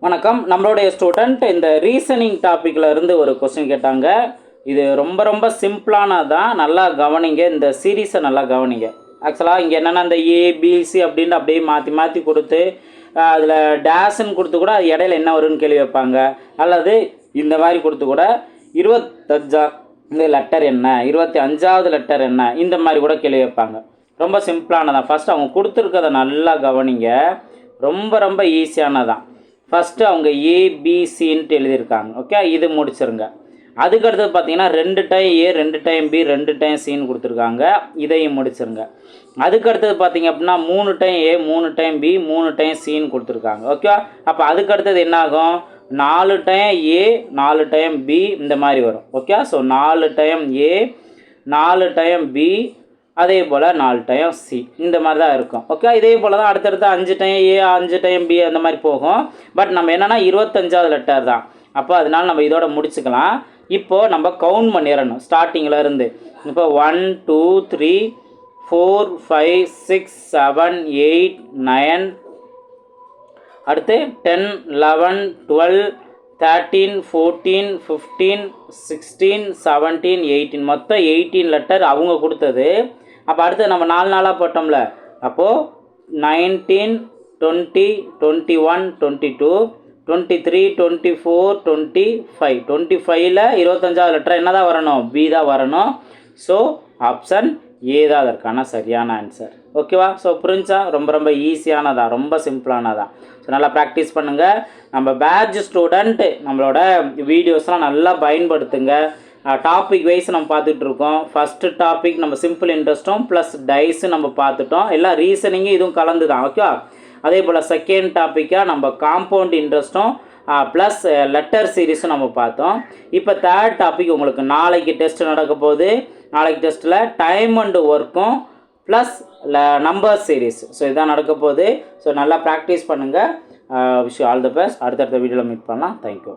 வணக்கம். நம்மளுடைய ஸ்டூடெண்ட் இந்த ரீசனிங் டாப்பிக்கில் இருந்து ஒரு கொஸ்டின் கேட்டாங்க. இது ரொம்ப ரொம்ப சிம்பிளானது தான் நல்லா கவனிங்க. இந்த சீரீஸை நல்லா கவனிங்க. ஆக்சுவலாக இங்கே என்னென்னா இந்த ஏபிசி அப்படின்னு அப்படியே மாற்றி மாற்றி கொடுத்து அதில் டேஷுன்னு கொடுத்து கூட அது இடையில என்ன வரும்னு கேள்வி வைப்பாங்க. அல்லது இந்த மாதிரி கொடுத்து கூட இருபத்தஞ்சா இந்த லெட்டர் என்ன? இருபத்தி அஞ்சாவது லெட்டர் என்ன? இந்த மாதிரி கூட கேள்வி வைப்பாங்க. ரொம்ப சிம்பிளானதான் ஃபஸ்ட்டு அவங்க கொடுத்துருக்கத நல்லா கவனிங்க. ரொம்ப ரொம்ப ஈஸியானதான் ஃபஸ்ட்டு அவங்க ஏபிசின்ட்டு எழுதியிருக்காங்க. ஓகே இது முடிச்சிருங்க. அதுக்கடுத்தது பார்த்தீங்கன்னா ரெண்டு டைம் ஏ ரெண்டு டைம் பி ரெண்டு டைம் சின்னு கொடுத்துருக்காங்க. இதையும் முடிச்சிருங்க. அதுக்கடுத்தது பார்த்தீங்க அப்படின்னா மூணு டைம் ஏ மூணு டைம் பி மூணு டைம் சின்னு கொடுத்துருக்காங்க. ஓகே அப்போ அதுக்கடுத்தது என்னாகும்? நாலு டைம் ஏ நாலு டைம் பி இந்த மாதிரி வரும். ஓகே ஸோ நாலு டைம் ஏ நாலு டைம் பி அதே போல் நாலு டைம் சி இந்த மாதிரி தான் இருக்கும். ஓகே இதே போல் தான் அடுத்தடுத்து அஞ்சு டைம் ஏ அஞ்சு டைம் பி அந்த மாதிரி போகும். பட் நம்ம என்னென்னா இருபத்தஞ்சாவது லெட்டர் தான். அப்போ அதனால நம்ம இதோட முடிச்சுக்கலாம். இப்போது நம்ம கவுண்ட் பண்ணிடணும் ஸ்டார்டிங்கில் இருந்து. இப்போ one two three four five six seven eight nine அடுத்து ten eleven twelve thirteen fourteen fifteen sixteen seventeen eighteen மொத்தம் எயிட்டீன் லெட்டர் அவங்க கொடுத்தது. அப்போ அடுத்து நம்ம நாலு நாளாக போட்டோம்ல. அப்போது nineteen twenty twenty one twenty two twenty three twenty four twenty five twenty ஃபைவ்ல இருபத்தஞ்சாவது லெட்டர் என்ன தான் வரணும்? பி தான் வரணும். ஸோ ஆப்ஷன் ஏ தான் அதற்கான சரியான ஆன்சர் ஓகேவா ஸோ புரிஞ்சா? ரொம்ப ரொம்ப ஈஸியானதாக ரொம்ப சிம்பிளானதா ஸோ நல்லா ப்ராக்டிஸ் பண்ணுங்கள் நம்ம பேட்ச் ஸ்டூடெண்ட்டு நம்மளோட வீடியோஸ்லாம் நல்லா பயன்படுத்துங்க. டாபிக் வைஸ் நம்ம பார்த்துட்டு இருக்கோம் ஃபஸ்ட்டு டாபிக் நம்ம சிம்பிள் இன்ட்ரெஸ்ட்டும் ப்ளஸ் டைஸு நம்ம பார்த்துட்டோம். எல்லாம் ரீசனிங்கும் இதுவும் கலந்து தான் ஓகேவா அதே போல் செகண்ட் டாப்பிக்காக நம்ம காம்பவுண்ட் இன்ட்ரெஸ்ட்டும் ப்ளஸ் லெட்டர் சீரீஸும் நம்ம பார்த்தோம். இப்போ தேர்ட் டாபிக் உங்களுக்கு நாளைக்கு டெஸ்ட் நடக்க போகுது. நாளைக்கு டெஸ்ட்டில் டைம் அண்டு ஒர்க்கும் ப்ளஸ் நம்பர் சீரீஸ் ஸோ இதான் நடக்க போகுது. ஸோ நல்லா ப்ராக்டிஸ் பண்ணுங்கள் விஷ் ஆல் த பெஸ்ட் அடுத்தடுத்த வீடியோவில் மீட் பண்ணலாம். தேங்க்யூ